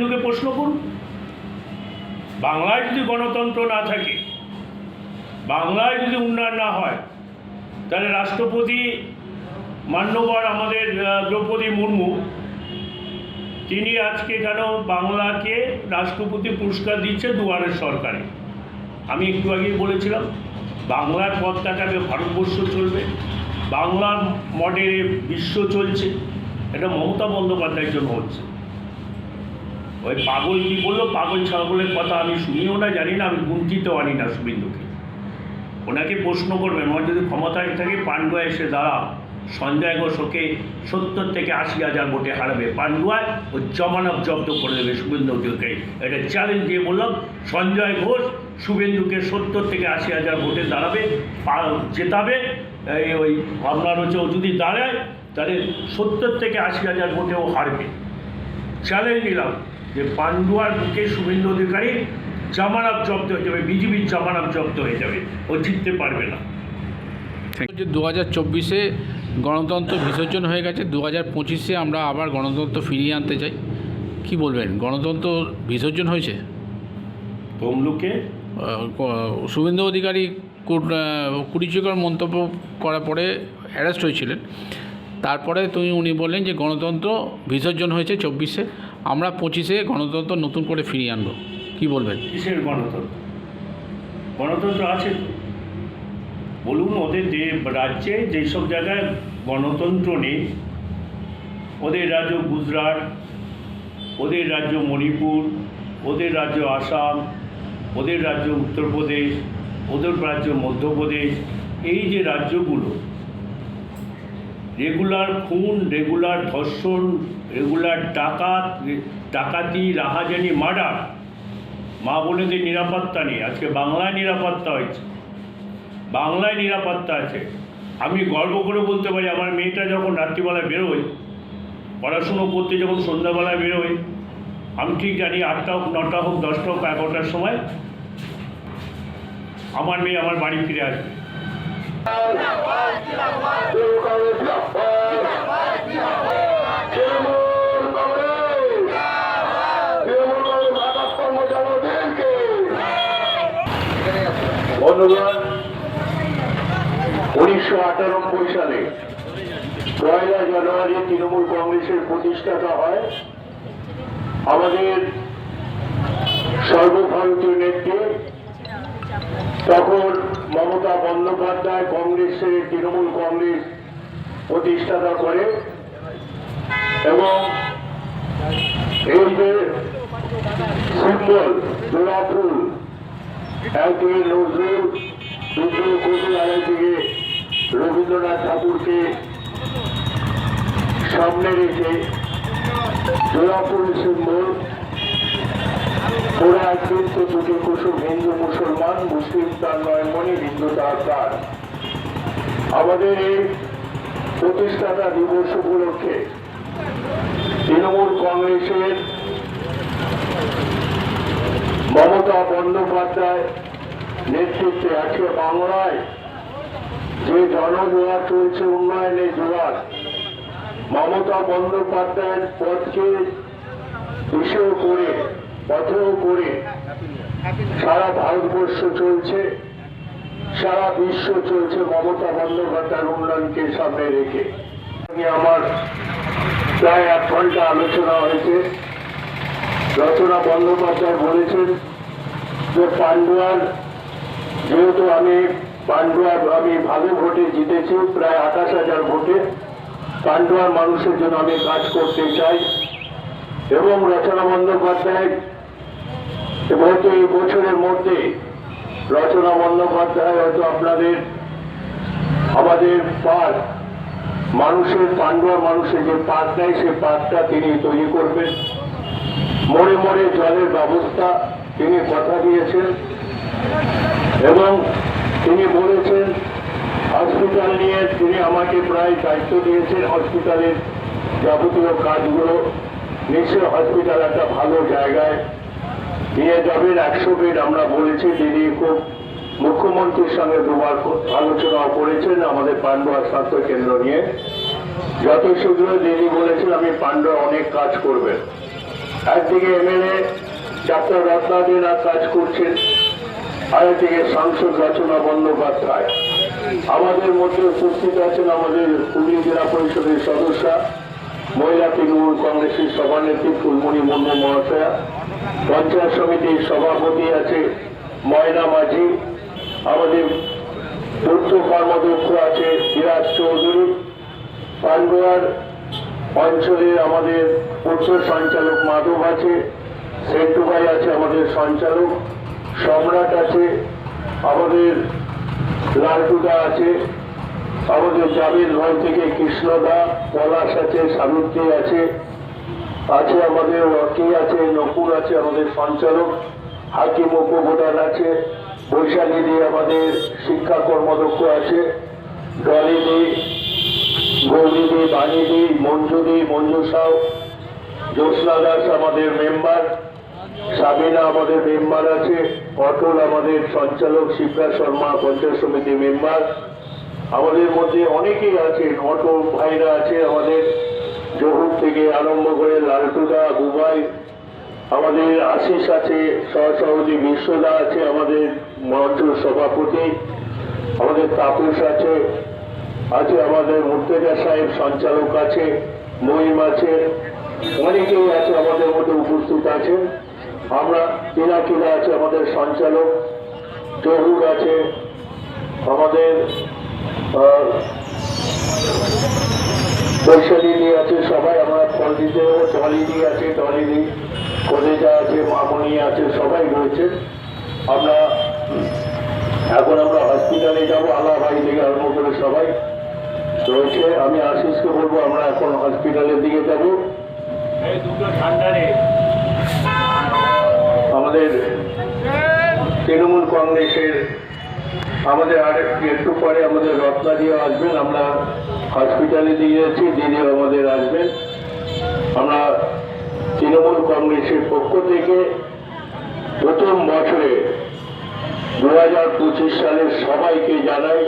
শুভেন্দুকে প্রশ্ন করুন। বাংলায় যদি গণতন্ত্র না থাকে, বাংলায় যদি উন্নয়ন না হয়, তাহলে রাষ্ট্রপতি মান্যবর আমাদের দ্রৌপদী মুর্মু, তিনি আজকে কেন বাংলাকে রাষ্ট্রপতি পুরস্কার দিচ্ছে দুয়ারের সরকারে? আমি একটু আগেই বলেছিলাম, বাংলার পথটাকে ভারতবর্ষ চলবে, বাংলার মডেলে বিশ্ব চলছে, এটা মমতা বন্দ্যোপাধ্যায়ের জন্য হচ্ছে। ওই পাগল কি বলল? পাগল ছাগলের কথা আমি শুনিও না, জানি না, আমি গুনতিতেও আনি না শুভেন্দুকে। ওনাকে প্রশ্ন করবেন ওনার যদি ক্ষমতায় থাকে পান্ডুয়া এসে দাঁড়া। সঞ্জয় ঘোষ ওকে সত্তর থেকে আশি হাজার ভোটে হারাবে। পান্ডুয়ায় ও জমানত জব্দ করে দেবে শুভেন্দুকে। এটা চ্যালেঞ্জ দিয়ে বললাম সঞ্জয় ঘোষ শুভেন্দুকে সত্তর থেকে আশি হাজার ভোটে দাঁড়াবে জেতাবে। ওই আপনার হচ্ছে ও যদি দাঁড়ায়, তাহলে সত্তর থেকে আশি হাজার ভোটে ও হারবে। চ্যালেঞ্জ নিলাম। যে পান্ডুয়ার বুকে শুভেন্দু অধিকারী জামানত জব্দ হয়ে যাবে বিজেপির জামানত জব্দ হয়ে যাবে ও জিততে পারবে না। যে দু হাজার চব্বিশে গণতন্ত্র বিসর্জন হয়ে গেছে দু হাজার পঁচিশে আমরা আবার গণতন্ত্র ফিরিয়ে আনতে চাই। কি বলবেন? গণতন্ত্র বিসর্জন হয়েছে? তমলুকে শুভেন্দু অধিকারী আহ, মন্তব্য করার পরে অ্যারেস্ট হয়েছিলেন। তারপরে তুমি উনি বললেন যে গণতন্ত্র বিসর্জন হয়েছে চব্বিশে। আমরা পঁচিশে গণতন্ত্র নতুন করে ফিরিয়ে আনব। কি বলবেন? কিসের গণতন্ত্র? গণতন্ত্র আছে বলুন, ওদের যে রাজ্যে যেসব জায়গায় গণতন্ত্র নেই, ওদের রাজ্য গুজরাট, ওদের রাজ্য মণিপুর, ওদের রাজ্য আসাম, ওদের রাজ্য উত্তরপ্রদেশ, ওদের রাজ্য মধ্যপ্রদেশ, এই যে রাজ্যগুলো রেগুলার খুন রেগুলার ধর্ষণ রেগুলার ডাকাত, ডাকাতি, রাহাজানি, মার্ডার। মা বোনেদের নিরাপত্তা নেই। আজকে বাংলায় নিরাপত্তা হয়েছে। বাংলায় নিরাপত্তা আছে। আমি গর্ব করে বলতে পারি, আমার মেয়েটা যখন রাত্রিবেলায় বেরোয়, পড়াশুনো করতে যখন সন্ধ্যাবেলায় বেরোয়, আমি ঠিক জানি আটটা হোক, নটা হোক, দশটা হোক, এগারোটার সময় আমার মেয়ে আমার বাড়ি ফিরে আসবে। বন্ধুগণ, উনিশশো আটানব্বই সালে পয়লা জানুয়ারি তৃণমূল কংগ্রেসের প্রতিষ্ঠাতা হয় আমাদের সর্বভারতীয় নেত্রী। তখন মমতা বন্দ্যোপাধ্যায় কংগ্রেসের তৃণমূল কংগ্রেস প্রতিষ্ঠাতা করে এবং এই যে সিম্বল জোড়াফুল একদিকে নজরুল দ্বিতীয় কবি আরেকদিকে রবীন্দ্রনাথ ঠাকুরকে সামনে রেখে জোড়াফুল সিম্বল। ওরা একদিন তো কুসুম হিন্দু, মুসলমান, মুসলিম, তার নয়মণি হিন্দু, তার প্রাণ। আমাদের এই প্রতিষ্ঠাতা দিবস উপলক্ষে তৃণমূল কংগ্রেসের মমতা বন্দ্যোপাধ্যায় নেতৃত্বে আজকে বাংলায় যে জনজোয়ার চলছে উন্নয়নের জোয়ার, মমতা বন্দ্যোপাধ্যায়ের পথকে বিষয় করে, পথেও করে সারা ভারতবর্ষ চলছে, সারা বিশ্ব চলছে মমতা বন্দ্যোপাধ্যায়ের উন্নয়নকে সামনে রেখে। আমি আমার প্রায় এক ঘণ্টা আলোচনা হয়েছে। রচনা বন্দ্যোপাধ্যায় বলেছেন যে পান্ডুয়ার, যেহেতু আমি পান্ডুয়ার, আমি ভালো ভোটে জিতেছি, প্রায় আঠাশ হাজার ভোটে, পান্ডুয়ার মানুষের জন্য আমি কাজ করতে চাই। এবং রচনা বন্দ্যোপাধ্যায় হয়তো এই বছরের মধ্যে রচনা বন্দ্যোপাধ্যায় হয়তো আপনাদের, আমাদের পার্ক মানুষের, পান্ডুয়ার মানুষের যে পার্ক নেয় সেই পার্কটা তিনি তৈরি করবেন। মোড়ে মোড়ে জলের ব্যবস্থা তিনি কথা দিয়েছেন এবং তিনি বলেছেন, হসপিটাল নিয়ে তিনি আমাকে প্রায় দায়িত্ব দিয়েছেন হসপিটালের যাবতীয় কাজগুলো। নিশ্চয় হসপিটাল একটা ভালো জায়গায় নিয়ে যাবেন। একশো বেড আমরা বলেছি, দিদি খুব মুখ্যমন্ত্রীর সঙ্গে দুবার আলোচনা করেছেন আমাদের পান্ডুয়া স্বাস্থ্য কেন্দ্র নিয়ে। যত শীঘ্র দিদি বলেছেন, আমি পান্ডুয়া অনেক কাজ করবেন। একদিকে এমএলএ ডাক্তার রত্নাদিনা কাজ করছেন, আরেকদিকে সাংসদ রচনা বন্দ্যোপাধ্যায়। আমাদের মধ্যে উপস্থিত আছেন আমাদের হুগলি জেলা পরিষদের সদস্যা, মহিলা তৃণমূল কংগ্রেসের সভানেত্রী ফুলমণি মুর্মু মহাশয়া, পঞ্চায়েত সমিতির সভাপতি আছে ময়না মাঝি, আমাদের পূর্ত কর্মদক্ষ আছে বিরাজ চৌধুরী পান্ডুয়ার অঞ্চলের আমাদের পূর্ত সঞ্চালক মাধব আছে সেন্টু ভাই আছে আমাদের সঞ্চালক, সম্রাট আছে, আমাদের লালটুদা আছে, আমাদের জামিল ভাই থেকে কৃষ্ণদা, পলাশ আছে সাবিত্রী আছে আছে আমাদের রকি আছে নকুর আছে আমাদের সঞ্চালক, হাকিম উপপ্রধান আছে বৈশালীদি আমাদের শিক্ষা কর্মদক্ষ আছে গৌরীদি বাণীদি, মঞ্জুদি মঞ্জু সাউ জ্যোৎস্না দাস আমাদের মেম্বার, সাবিনা আমাদের মেম্বার আছে, অটল আমাদের সঞ্চালক শিবরা শর্মা, পঞ্চায়েত সমিতি মেম্বার। আমাদের মধ্যে অনেকেই আছেন, অটো ভাইরা আছে আমাদের, জহুর থেকে আরম্ভ করে লালটুদা, বুবাই, আমাদের আশিস আছে, সহসভাপতি বিশ্বদা আছে আমাদের মঞ্চ সভাপতি, আমাদের তাপস আছে আছে আমাদের মুর্তেজা সাহেব সঞ্চালক আছে, মহিম আছে, অনেকেই আছে আমাদের মধ্যে উপস্থিত আছে। আমরা কিনা কিনা আছে আমাদের সঞ্চালক, জহুর আছে আমাদের বৈশালী আছে সবাই, আমরা ফল টলিদি আছে টলিদি কলেজা আছে, মামনি আছে, সবাই রয়েছে। আমরা, এখন আমরা হসপিটালে যাব আলা ভাই থেকে আরম্ভ করে সবাই। রয়েছে, আমি আশিসকে বলব আমরা এখন হসপিটালের দিকে যাব। আমাদের তৃণমূল কংগ্রেসের আমাদের আর একটু পরে আমাদের রত্নাদিও আসবেন, আমরা হসপিটালে দিয়ে যাচ্ছি, দিদিও আমাদের আসবেন। আমরা তৃণমূল কংগ্রেসের পক্ষ থেকে প্রথম বছরে দু হাজার পঁচিশ সালের সবাইকে জানাই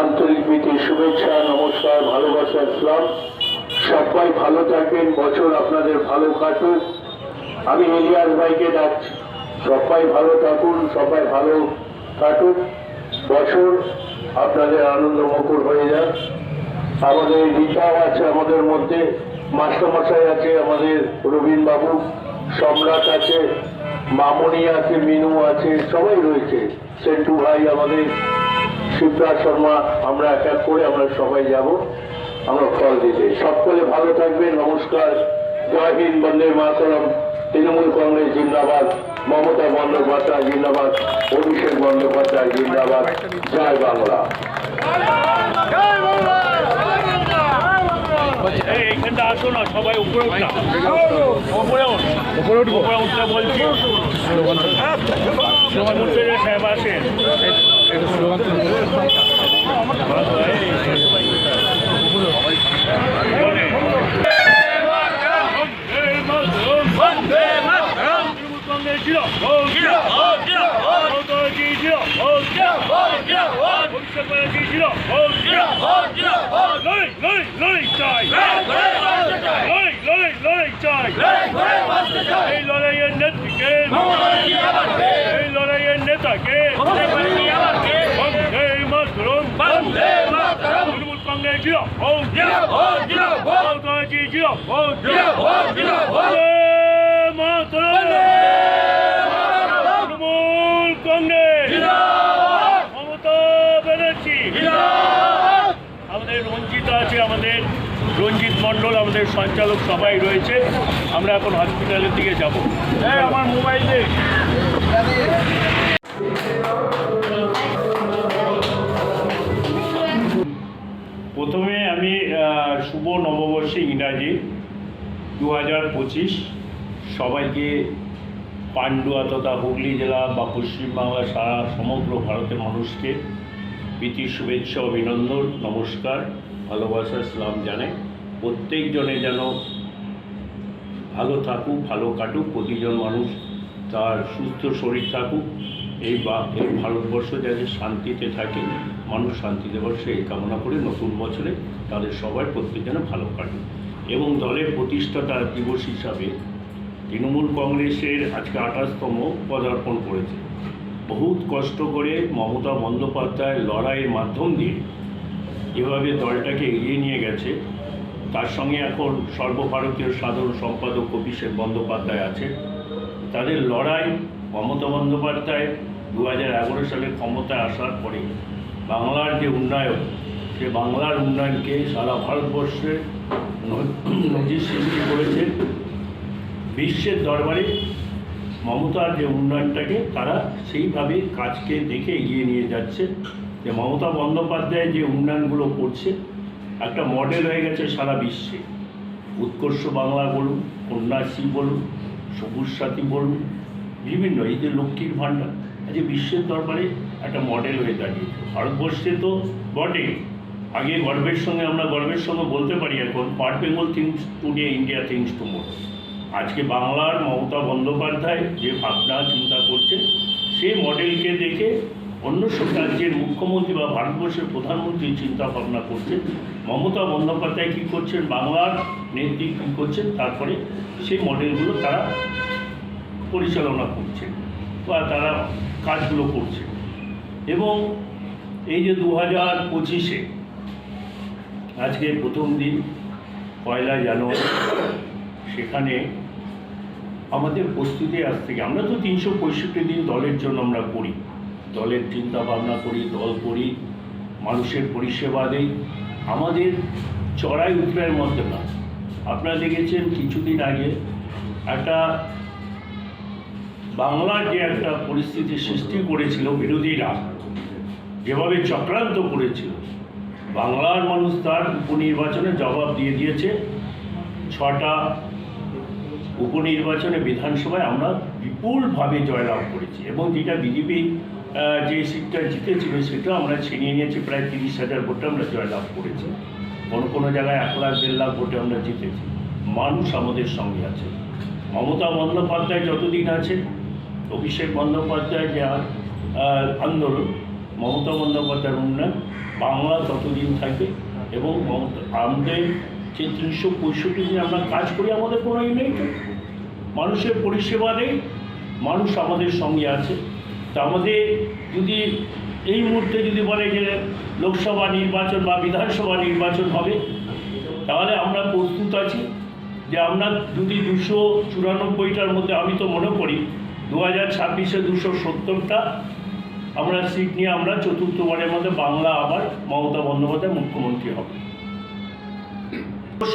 আন্তরিক প্রীতি শুভেচ্ছা, নমস্কার, ভালোবাসা ইসলাম সবাই ভালো থাকবেন বছর আপনাদের ভালো কাটুক। আমি ইলিয়াস ভাইকে ডাকছি। সবাই ভালো থাকুন, সবাই ভালো কাটুক। বছর আপনাদের আনন্দ মুখর হয়ে যাক। আমাদের রীতাও আছে আমাদের মধ্যে, মাস্টারমশাই আছে আমাদের রবীন বাবু সম্রাট আছে, মামনি আছে, মিনু আছে, সবাই রয়েছে। সেন্টু ভাই আমাদের শিবরাজ শর্মা, আমরা এক এক করে আমরা সবাই যাব। আমরা ফল দিতে। সকলে ভালো থাকবে নমস্কার। জয় হিন্দ, বন্দে মাতরম। তৃণমূল কংগ্রেস জিন্দাবাদ। মমতা বন্দ্যোপাধ্যায় জিন্দাবাদ। অভিষেক বন্দ্যোপাধ্যায় জিন্দাবাদ। জয় বাংলা। এইখানটা আসো না সবাই উপরে উঠা উপরে উঠ উপরে উঠবো উপরে উঠতে বলছি স্লোগান উঠতে যে সাহেব আসেন লড়াই লড়াই লড়াই চাই লড়াই লড়াই লড়াই চাই এই লড়াইয়ের নেত্রীকে এই লড়াইয়ের নেতাকে বন্দে মাতরম তৃণমূল কংগ্রেস জিরা মমতাজি জিরা বন্দে মাতরম তৃণমূল কংগ্রেস মমতা ব্যানার্জি আমাদের রঞ্জিত আছে আমাদের রঞ্জিত মণ্ডল আমাদের সঞ্চালক সবাই রয়েছে, আমরা এখন হসপিটালের দিকে যাব। হ্যাঁ আমার মোবাইলে প্রথমে আমি শুভ নববর্ষে ইংরাজি দু হাজার পঁচিশ। সবাইকে পান্ডুয়া তথা হুগলি জেলা বা পশ্চিমবাংলা সারা সমগ্র ভারতের মানুষকে প্রীতি শুভেচ্ছা অভিনন্দন, নমস্কার ভালোবাসা সালাম জানাই। প্রত্যেকজনে যেন ভালো থাকুক, ভালো কাটুক, প্রতিজন মানুষ তার সুস্থ শরীর থাকুক, এই বা, এই ভারতবর্ষ যাতে শান্তিতে থাকে, মানুষ শান্তিতে বসে এই কামনা করে নতুন বছরে তাদের সবার প্রত্যেক যেন ভালো কাটুক। এবং দলের প্রতিষ্ঠাতা দিবস হিসাবে তৃণমূল কংগ্রেসের আজকে আঠাশতম পদার্পণ করেছে। বহুত কষ্ট করে মমতা বন্দ্যোপাধ্যায় লড়াইয়ের মাধ্যম দিয়ে এভাবে দলটাকে এগিয়ে নিয়ে গেছে। তার সঙ্গে এখন সর্বভারতীয় সাধারণ সম্পাদক অভিষেক বন্দ্যোপাধ্যায় আছে। তাদের লড়াই মমতা বন্দ্যোপাধ্যায় দু হাজার এগারো সালে ক্ষমতায় আসার পরে বাংলার যে উন্নয়ন, সে বাংলার উন্নয়নকে সারা ভারতবর্ষে নজির সৃষ্টি করেছে। বিশ্বের দরবারে মমতার যে উন্নয়নটাকে তারা সেইভাবে কাজকে দেখে এগিয়ে নিয়ে যাচ্ছে। যে মমতা বন্দ্যোপাধ্যায় যে উন্নয়নগুলো করছে একটা মডেল হয়ে গেছে সারা বিশ্বে। উৎকর্ষ বাংলা বলুন, কন্যাশ্রী বলুন, সবুজ সাথী বলুন, বিভিন্ন, এই যে লক্ষ্মীর ভাণ্ডার, আজ বিশ্বের দরবারে একটা মডেল হয়ে দাঁড়িয়েছে। ভারতবর্ষে তো বটে। আগে গর্বের সঙ্গে আমরা গর্বের সঙ্গে বলতে পারি এখন, part Bengal thinks today India thinks tomorrow আজকে বাংলার মমতা বন্দ্যোপাধ্যায় যে ভাবনা, চিন্তা করছে সেই মডেলকে দেখে অন্য সব রাজ্যের মুখ্যমন্ত্রী বা ভারতবর্ষের প্রধানমন্ত্রী চিন্তা ভাবনা করছেন মমতা বন্দ্যোপাধ্যায় কী করছেন, বাংলার নেত্রী কী করছেন, তারপরে সেই মডেলগুলো তারা পরিচালনা করছে বা তারা কাজগুলো করছে এবং এই যে দু হাজার পঁচিশে, আজকে প্রথম দিন, পয়লা জানুয়ারি, সেখানে আমাদের প্রস্তুতি আজ থেকে, আমরা তো তিনশো পঁয়ষট্টি দিন দলের জন্য আমরা করি। দলের চিন্তা ভাবনা করি, দল করি, মানুষের পরিষেবা দেই আমাদের চড়াই উতরাইয়ের মধ্যে না। আপনারা দেখেছেন কিছুদিন আগে একটা বাংলার যে একটা পরিস্থিতি সৃষ্টি করেছিল বিরোধীরা, যেভাবে চক্রান্ত করেছিল, বাংলার মানুষ তার উপনির্বাচনে জবাব দিয়ে দিয়েছে। ছটা উপনির্বাচনে বিধানসভায় আমরা বিপুলভাবে জয়লাভ করেছি এবং যেটা বিজেপি যে সিটটা জিতেছিল সেটা আমরা ছিনিয়ে নিয়েছি প্রায় তিরিশ হাজার ভোটে আমরা জয়লাভ করেছি কোনো কোনো জায়গায় এক লাখ দেড় লাখ ভোটে আমরা জিতেছি মানুষ আমাদের সঙ্গে আছে মমতা বন্দ্যোপাধ্যায় যতদিন আছে অভিষেক বন্দ্যোপাধ্যায় যে আন্দোলন মমতা বন্দ্যোপাধ্যায়ের উন্নয়ন বাংলা ততদিন থাকবে এবং মমতা আমাদের যে তিনশো পঁয়ষট্টি দিন আমরা কাজ করি আমাদের কোনো ই নেই মানুষের পরিষেবা দেয় মানুষ আমাদের সঙ্গে আছে তা আমাদের যদি এই মুহূর্তে যদি বলে যে লোকসভা নির্বাচন বা বিধানসভা নির্বাচন হবে, তাহলে আমরা প্রস্তুত আছি যে আমরা যদি দুশো চুরানব্বইটার মধ্যে, আমি তো মনে করি দু হাজার ছাব্বিশে দুশো সত্তরটা আমরা সিট নিয়ে আমরা চতুর্থবারের মধ্যে বাংলা আবার মমতা বন্দ্যোপাধ্যায় মুখ্যমন্ত্রী হবে।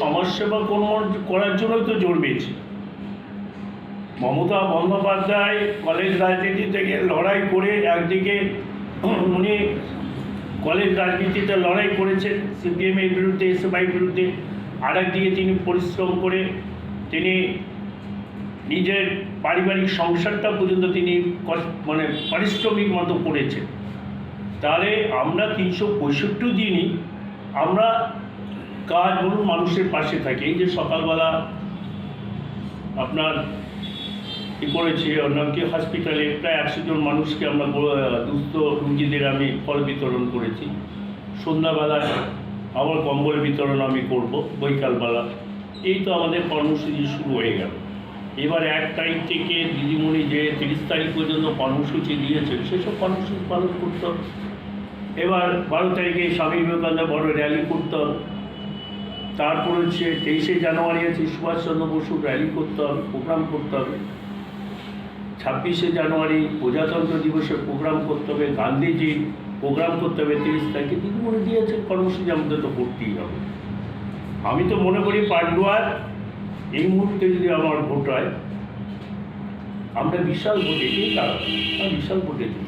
সমাজসেবা কর্ম করার জন্যই তো জোর পেয়েছি মমতা বন্দ্যোপাধ্যায় কলেজ রাজনীতি থেকে লড়াই করে একদিকে উনি কলেজ রাজনীতিতে লড়াই করেছেন সিপিএমের বিরুদ্ধে এসএফআইয়ের বিরুদ্ধে। আর একদিকে তিনি পরিশ্রম করে তিনি নিজের পারিবারিক সংসারটা পর্যন্ত তিনি মানে পারিশ্রমিক মতো করেছেন। তাহলে আমরা তিনশো পঁয়ষট্টি দিনই আমরা কাজ বলুন মানুষের পাশে থাকি। এই যে সকালবেলা আপনার করেছি ওর নাম হসপিটালে প্রায় একশো জন মানুষকে আমরা দুস্থ রুগীদের আমি ফল বিতরণ করেছি। সন্ধ্যাবেলায় আবার কম্বল বিতরণ আমি করব, বৈকালবেলা। এই তো আমাদের কর্মসূচি শুরু হয়ে গেল। এবার এক তারিখ থেকে দিদিমণি যে তিরিশ তারিখ পর্যন্ত কর্মসূচি দিয়েছেন, সেসব কর্মসূচি পালন করতে এবার বারো তারিখে স্বামী বিবেকানন্দ বড় র্যালি করতে হবে। তারপর হচ্ছে তেইশে জানুয়ারি আছে সুভাষচন্দ্র বসুর র্যালি করতে হবে প্রোগ্রাম করতে হবে। ছাব্বিশে জানুয়ারি প্রজাতন্ত্র দিবসের প্রোগ্রাম করতে হবে গান্ধীজির প্রোগ্রাম করতে হবে, তিরিশ তারিখে দিদিমণি দিয়েছেন, কর্মসূচি আমাদের তো করতেই হবে আমি তো মনে করি পান্ডুয়ার এই মুহূর্তে যদি আমার ভোট হয়, আমরা বিশাল ভোটে কে তারা বিশাল ভোটে জিতবো।